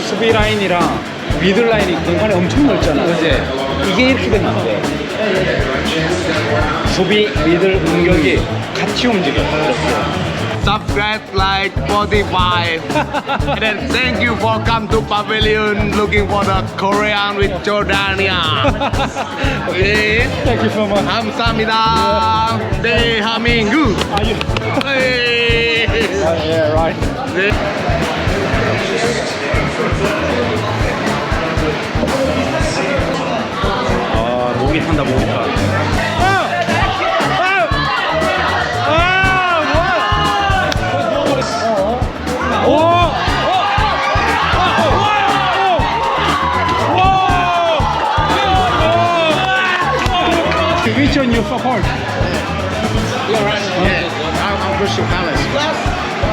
수비 라인이랑 미들 라인이 공간이 엄청 넓잖아. 그지? 이게 이렇게 되면 안 돼. 수비, 미들, 공격이 같이 움직여. 이렇게. Subscribe like Spotify. and then thank you for come to pavilion looking for the Korean with Jordania. 네, Thank you so much. 감사합니다. 대한민국. Are you? 네. yeah, right. 네. 아, 목이 탄다, 목이 타. You support?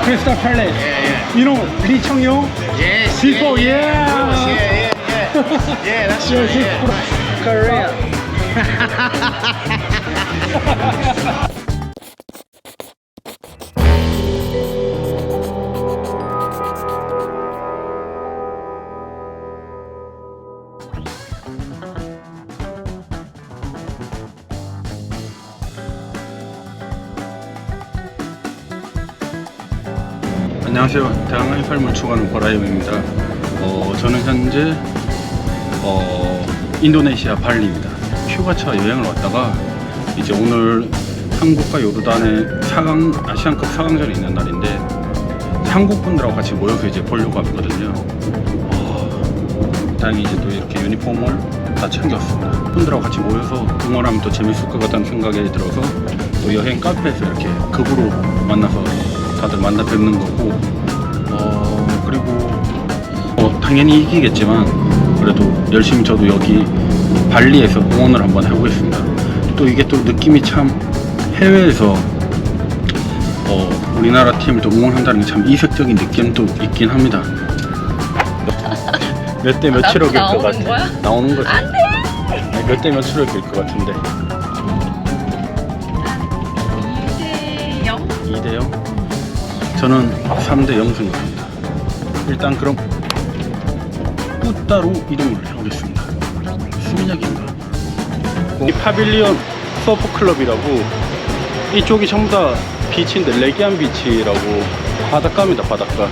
Crystal Palace. Yeah, yeah. You know Lee Chung Yong? Yes. People, yeah. yeah. Yeah, yeah, yeah. Yeah, that's right. Yeah. Korea. 안녕하세요. 다양한 삶을 추구하는 고라임입니다. 어, 저는 현재 어, 인도네시아 발리입니다. 휴가차 여행을 왔다가 이제 오늘 한국과 요르단의 4강 아시안컵 4강전이 있는 날인데 한국 분들하고 같이 모여서 이제 보려고 하거든요. 어, 다행히 이제 또 이렇게 유니폼을 다 챙겼습니다. 분들하고 같이 모여서 응원하면 또 재밌을 것 같다는 생각이 들어서 또 여행 카페에서 이렇게 급으로 만나서 다들 만나 뵙는 거고 어, 그리고 어, 당연히 이기겠지만 그래도 열심히 저도 여기 발리에서 응원을 한번 해보겠습니다. 또 이게 또 느낌이 참 해외에서 어, 우리나라 팀을 또 응원한다는 게 참 이색적인 느낌도 있긴 합니다. 몇 대 몇으로 될것 같아? 거야? 나오는 거지. 몇 대 몇으로 될것 같은데? 2대 0? 2대 0? 저는 3대 0 승입니다. 일단 그럼 꾸따로 이동을 해보겠습니다. 수민역인가? 이 파빌리온 서프 클럽이라고 이쪽이 전부 다 비치인데 레기안 비치라고 바닷가입니다 바닷가 어,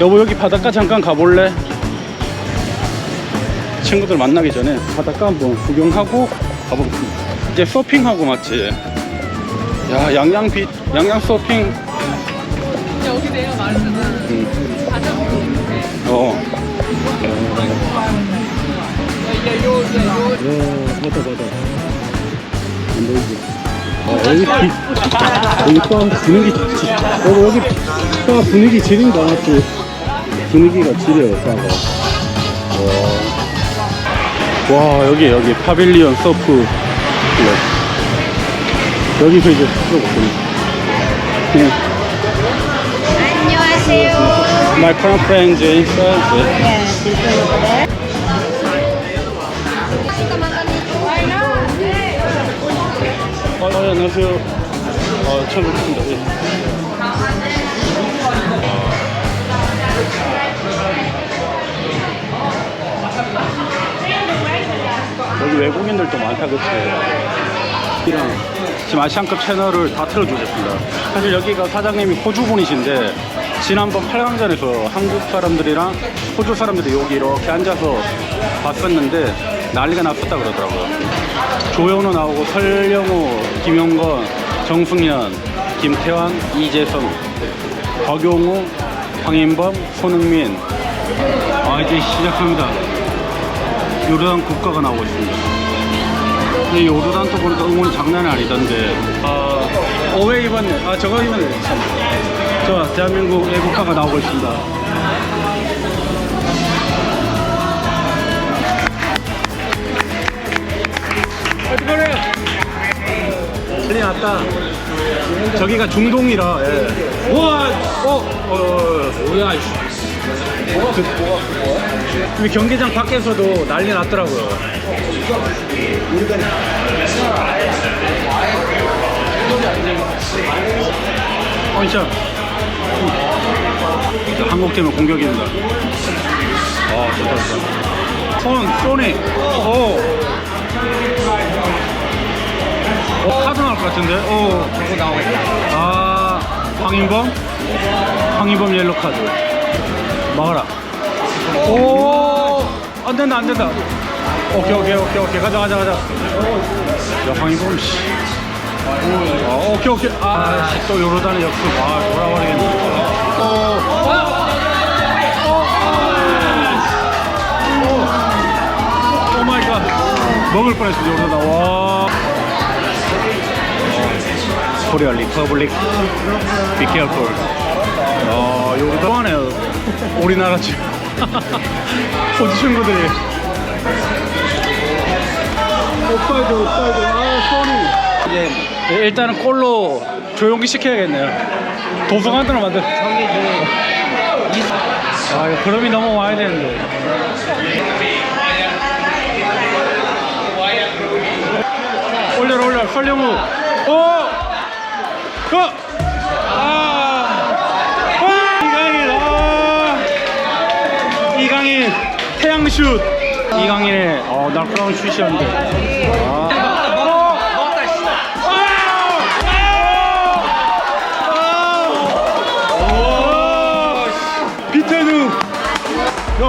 여보 여기 바닷가 잠깐 가볼래? 친구들 만나기 전에 바닷가 한번 구경하고 가보겠습니다 이제 서핑하고 맞지? 야 양양 비 양양 서핑 여기 내가 말했잖아. 음, 가자고 있는데. 어 이게 요, 이게 요. 어, 맞아, 맞아. 안 보이지? 아, 여기 비, 여기 또 분위기, 지- 어, 여기 또 분위기 지린다, 또. 분위기가 지려요, 싸가. 와. 와, 여기, 여기, 파빌리온 서프 클럽. 여기서 이제 들어보겠습니다. 네. 안녕하세요. My current friend inside. 네, 어, 어, 안녕하세요. 어, 처음 뵙습니다. 예. 여기 외국인들도 많다, 그치? 이랑 지금 아시안컵 채널을 다 틀어주셨습니다. 사실 여기가 사장님이 호주분이신데 지난번 8강전에서 한국 사람들이랑 호주 사람들이 여기 이렇게 앉아서 봤었는데 난리가 났었다 그러더라고요. 조현우 나오고 설영호, 김용건, 정승현, 김태환, 이재성, 박용우, 황인범, 손흥민. 아 이제 시작합니다. 요르단 국가가 나오고 있습니다. 이 요르단도 보니까 응원이 장난이 아니던데. 아 어웨이 입었네. 아 저거 입었네. 참. 저 대한민국의 국가가 나오고 있습니다. 큰일 났다. 저기가 중동이라. 예. 우와, 어, 어, 뭐야, 이씨. 그, 경기장 밖에서도 난리 났더라고요. 어, 진짜. 자, 한국 팀의 공격입니다. 아, 좋다, 좋다. 손, 소니. 오. 어, 카드 나올 것 같은데? 오. 나오겠다. 아, 황인범? 황인범 옐로 카드. 막아라. 오! 안 된다, 안 된다. 오케이, 오케이, 오케이, 오케이. 가자, 가자, 가자. 야, 황인범, 씨. 어, 오케이, 오케이. 아, 씨, 또 요르단의 역습. 아, 돌아버리겠네. 어, 어, 오 마이 갓. 먹을 뻔했어, 요르단. 와. 코리아 리퍼블릭 비케어풀 어 여기 또하네요 우리나라 집 호주 친구들이 오빠이들 오빠이들 아 소니 이제 일단은 골로 조용히 시켜야겠네요 도서관으로 만들 아 그럼이 넘어와야 되는데 올려라 올려라 설령우 오! 어! 아! 와! 이강인! 아! 이강인 태양 슛! 이강인의 어, 날카로운 슛이었는데 아. 아!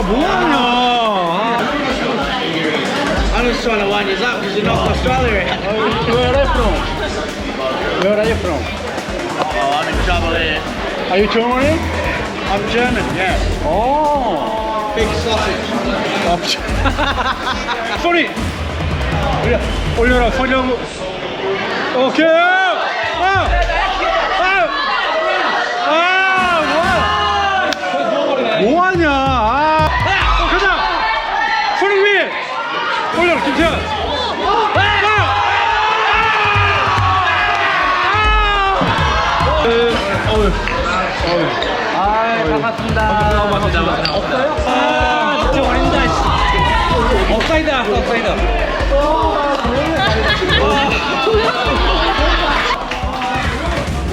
뭐하냐 I'm just trying to wind you up because you knocked Australia out. Where are you from? Where are you from? Oh, I'm in trouble here. Are you Germany? I'm German, yeah. 오. Big sausage. 소리 올려 올려라 서령 오케이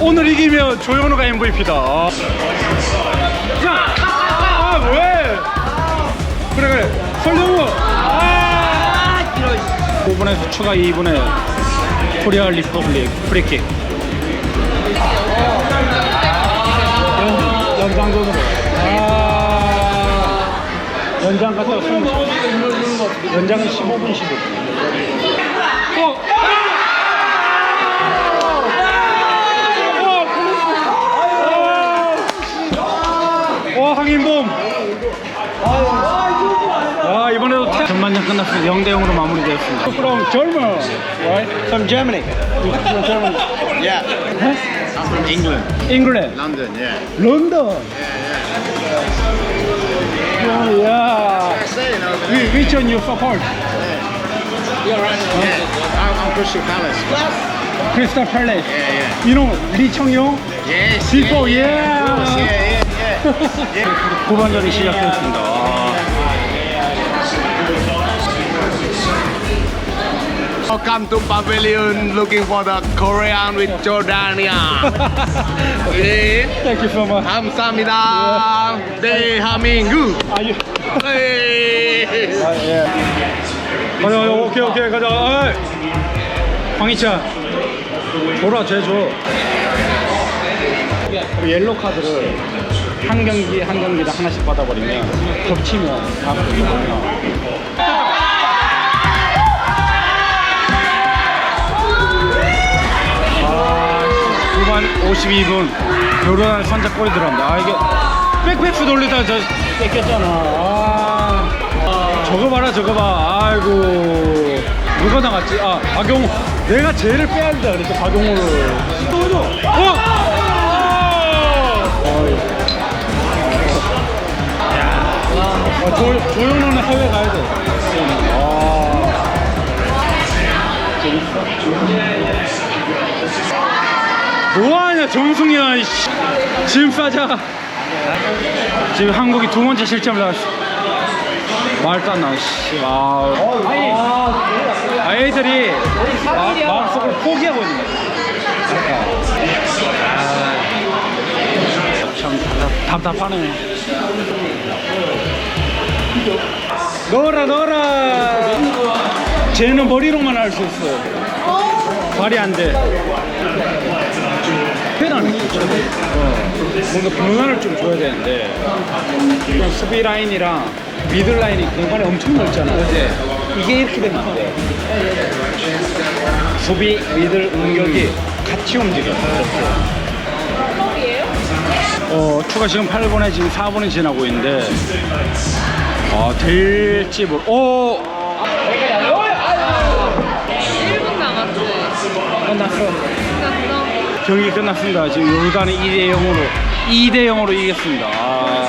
오늘 이기면 조현우가 MVP다. 자, 아 왜? 그래 그래. 설정우. 아, 5분에서 추가 2분에 코리아 리퍼블릭 프리킥. 연- 연장전으로. 아, 연장 갔다 왔으면 연장은 15분 15분. 어. 와 황인범 와 이번에도 태... 전반전 끝났습니다 0대 0으로 마무리되었습니다 From Germany right? From Germany. From Germany Yeah. I'm from England. England London, yeah. London yeah, yeah. Say, you know, Whi- Which one you support? yeah. I'm, I'm Crystal Palace. Crystal Palace Yeah, yeah. You know Lee? Yes. Yeah. yeah. Of course, yeah, yeah, yeah. yeah. 후반전이 시작됐습니다 아. Welcome to Pavilion looking for the Korean with Jordania. 네. Thank you so much 감사합니다. 대한민국. 아, 유... 네. 아, 예. 가자, 가자, 오케이, 오케이, 가자. 아이. 황희찬, 돌아, 제줘. 옐로 카드를 한 경기 한 경기당 하나씩 받아버리면 겹치면 다. 아, 후반 52분 요런 선제골이 들어갑니다. 아 이게 백패스 돌리다 저 뺏겼잖아. 아, 저거 봐라 저거 봐. 아이고 누가 나갔지? 아 박용호. 내가 쟤를 빼야 된다 그랬어 박용호를. 어? 어이. 아, 조, 조현우는 해외 가야 돼. 아. 뭐하냐 정승이야 이씨. 지금 싸자 지금 한국이 두 번째 실점을 당했어 말도 안 나와 씨. 아, 아, 마, 마음속으로 포기하고 있는 거야 아, 참 답답하네. 넣어라 넣어라. 쟤는 머리로만 할 수 있어. 발이 안 돼. 페라는 어, 뭔가 변화를 좀 줘야 되는데 수비 라인이랑 미들 라인이 공간이 엄청 넓잖아. 그지? 이게 이렇게 되면 안 돼. 수비, 미들, 공격이 같이 움직여. 어, 추가 시간 8분에 지금 4분이 지나고 있는데, 어, 될지 모르, 오! 1분 남았지. 끝났어. 끝났어. 경기 끝났습니다. 지금 요르단이 2대 0으로, 2대 0으로 이겼습니다. 아,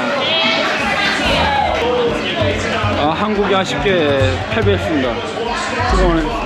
아, 한국이 아쉽게 패배했습니다. 수고하셨습니다.